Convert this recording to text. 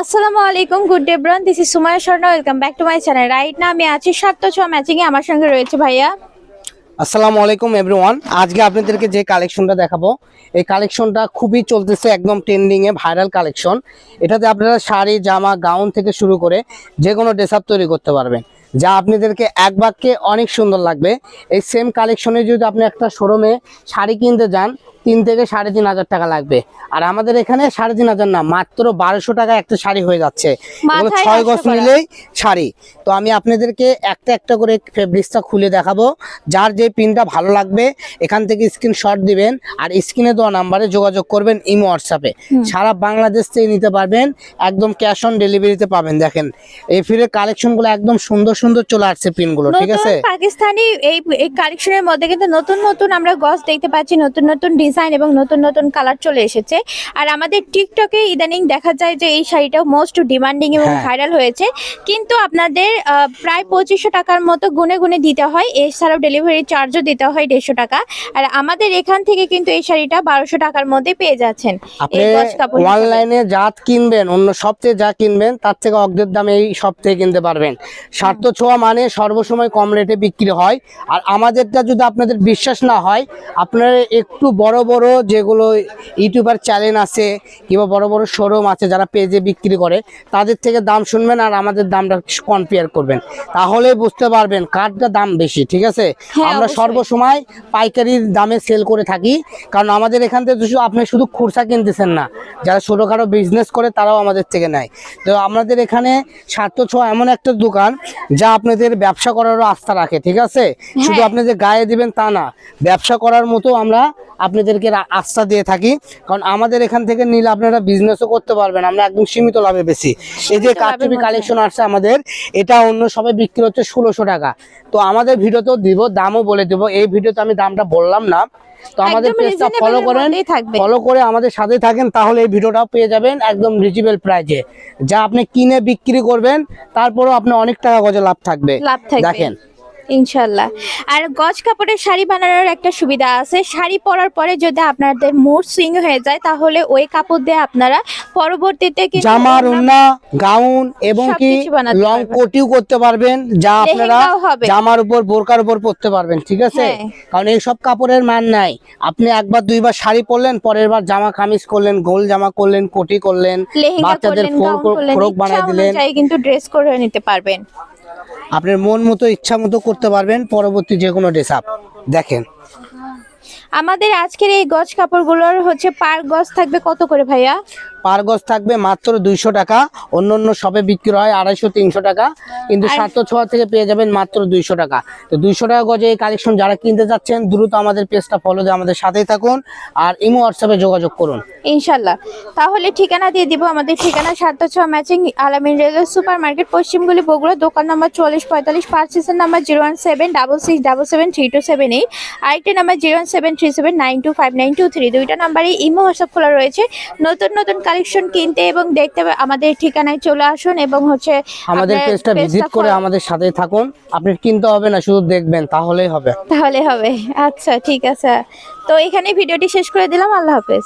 আসসালামু আলাইকুম, good day bran. This is Sumaya Sharma. Welcome back to my channel right না আমি আছি সাত ছ ম্যাচিং এ আমার সঙ্গে রয়েছে ভাইয়া। আসসালামু আলাইকুম এভরিওয়ান আজকে আপনাদেরকে যে কালেকশনটা দেখাবো, এই কালেকশনটা খুবই চলতেছে একদম ট্রেন্ডিংয়ে ভাইরাল কালেকশন। এটাতে আপনারা শাড়ি, জামা গাউন থেকে শুরু করে যে কোনো ড্রেস আপ তৈরি করতে পারবেন। যা আপনাদেরকে এক বাক্যে অনেক সুন্দর লাগবে। এই সেম কালেকশনে যদি আপনি একটা শোরুমে শাড়ি কিনতে যান তিন থেকে সাড়ে তিন হাজার টাকা লাগবে। আর আমাদের এখানে সাড়ে তিন হাজার না মাত্র বারোশো টাকা একটা শাড়ি হয়ে যাচ্ছে। মাথায় ছয় গজ। নিলেই শাড়ি। তো আমি আপনাদেরকে একটা একটা করে ফেব্রিক্সটা খুলে দেখাবো। যার যে পিনটা ভালো লাগবে এখান থেকে স্ক্রিনশট দিবেন আর স্ক্রিনে দেওয়া নাম্বারে যোগাযোগ করবেন ইমো হোয়াটসঅ্যাপে সারা বাংলাদেশ থেকে নিতে পারবেন একদম ক্যাশ অন ডেলিভারিতে পাবেন। দেখেন এই ফিরে কালেকশনগুলো একদম সুন্দর সুন্দর চলে আসছে পিনগুলো ঠিক আছে? পাকিস্তানি এই এই কালেকশনের মধ্যে কিন্তু নতুন নতুন আমরা গস দেখতে পাচ্ছি নতুন নতুন ডিজাইন এবং নতুন নতুন কালার চলে এসেছে। আর আমাদের টিকটকে ইদানিং দেখা যায় যে এই শাড়িটা মোস্ট ডিমান্ডিং এবং হ্যাঁ। ভাইরাল হয়েছে। কিন্তু আপনাদের প্রায় পঁচিশশো টাকার মতো গুনে গুনে দিতে হয়। এছাড়াও ডেলিভারি চার্জও দিতে হয় দেড়শো টাকা। আর আমাদের এখান থেকে কিন্তু এই শাড়িটা বারোশো টাকার মধ্যে পেয়ে যাচ্ছেন। অনলাইনে যা কিনবেন অন্য থেকে যা কিনবেন তার থেকে অর্ধেক দামে এই থেকে কিনতে পারবেন। স্বার্থ ছোঁয়া মানে সর্বসময় কম রেটে বিক্রি হয়। আর আমাদেরটা যদি আপনাদের বিশ্বাস না হয় আপনারা একটু বড় বড় যেগুলো ইউটিউবার চ্যানেল আছে কিংবা বড় বড় শোরুম আছে যারা পেজে বিক্রি করে তাদের থেকে দাম শুনবেন আর আমাদের দামটা কম্পেয়ার করবেন। তাহলে বুঝতে পারবেন কাঠটা দাম বেশি ঠিক আছে? হ্যাঁ, আমরা সর্বসময় পাইকারির দামে সেল করে থাকি কারণ আমাদের এখান থেকে শুধু আপনি শুধু খুরসা কিনতেছেন না যারা ছোটোখাটো বিজনেস করে তারাও আমাদের থেকে নেয়। তো আমাদের এখানে স্বার্থ ছোঁয়া এমন একটা দোকান যা আপনাদের ব্যবসা করারও আস্থা রাখে ঠিক আছে? শুধু হ্যাঁ। আপনাদের গায়ে দিবেন তা না ব্যবসা করার মতো আমরা আপনাদেরকে আস্থা দিয়ে থাকি। কারণ আমাদের এখান থেকে নিলে আপনারা বিজনেসও করতে পারবেন আমরা একদম সীমিত লাভে বেশি। এই যে মধ্যে। কালেকশন আসছে আমাদের এটা অন্য সবাই বিক্রি হচ্ছে ষোলোশো টাকা। তো আমাদের ভিডিওতেও দিব দামও বলে দিব এই ভিডিওতে আমি দামটা বললাম না। তো আমাদের পেজটা ফলো করেন ফলো করে আমাদের সাথে থাকেন তাহলে এই ভিডিওটাও পেয়ে যাবেন একদম রিজনেবল প্রাইজে যা আপনি কিনে বিক্রি করবেন তারপরেও আপনি অনেক টাকা গজে লাভ থাকবে। লাভ থাকবে। দেখেন। ইনশাল্লাহ। আর গজ কাপড়ের শাড়ি বানানোর একটা সুবিধা আছে। শাড়ি পরার পরে যদি আপনাদের মুড সুইং হয়ে যায় তাহলে ওই কাপড় দিয়ে আপনারা পরবর্তীতে জামার ওন্না গাউন এবং কি লং কোটিও করতে পারবেন যা আপনারা জামার উপর বোরকার উপর পরতে পারবেন ঠিক আছে? হ্যাঁ। কারণ এই সব কাপড়ের মান নাই। আপনি একবার দুইবার শাড়ি পরলেন পরের বার জামা কামিজ করলেন গোল জামা করলেন কোটি করলেন বাচ্চাদের ফ্রক বানিয়ে দিলেন। কিন্তু ড্রেস করে নিতে পারবেন। আপনার মন মতো, ইচ্ছা মতো করতে পারবেন পরবর্তী যে কোনো ড্রেস আপ দেখেন। আমাদের আজকের এই গজ কাপড়গুলোর হচ্ছে পার গজ থাকবে কত করে ভাইয়া? পার গজ থাকবে মাত্র দুইশো টাকা। অন্য অন্য সবে বিক্রি হয় আড়াইশো তিনশো টাকা। কিন্তু সাতশো ছোয়া থেকে পেয়ে যাবেন মাত্র দুইশো টাকা। তো দুইশো টাকা গজে এই কালেকশন যারা কিনতে যাচ্ছেন দ্রুত আমাদের পেজটা ফলো দিয়ে আমাদের সাথেই থাকুন। আর ইমো হোয়াটসঅ্যাপে যোগাযোগ করুন। ইনশাল্লাহ। তাহলে ঠিকানা দিয়ে দিব আমাদের ঠিকানা সাতটা ছ matching Alamin railway super market পশ্চিমগুলি Bogura দোকান নাম্বার চল্লিশ পঁয়তাল্লিশ পার্সেসের number zero one seven double six double seven three two seven eight. আরেকটা number zero one seven three seven nine two five nine two three. দুইটা নাম্বারে ইমো হোয়াটসঅ্যাপ খোলা রয়েছে। নতুন নতুন কালেকশন কিনতে এবং দেখতে আমাদের ঠিকানায় চলে আসুন এবং হচ্ছে আমাদের পেজটা ভিজিট করে আমাদের সাথে থাকুন। আপনি কিনতে হবে না শুধু দেখবেন তাহলেই হবে। তাহলে হবে। আচ্ছা ঠিক আছে। তো এখানে ভিডিওটি শেষ করে দিলাম। আল্লাহ হাফেজ।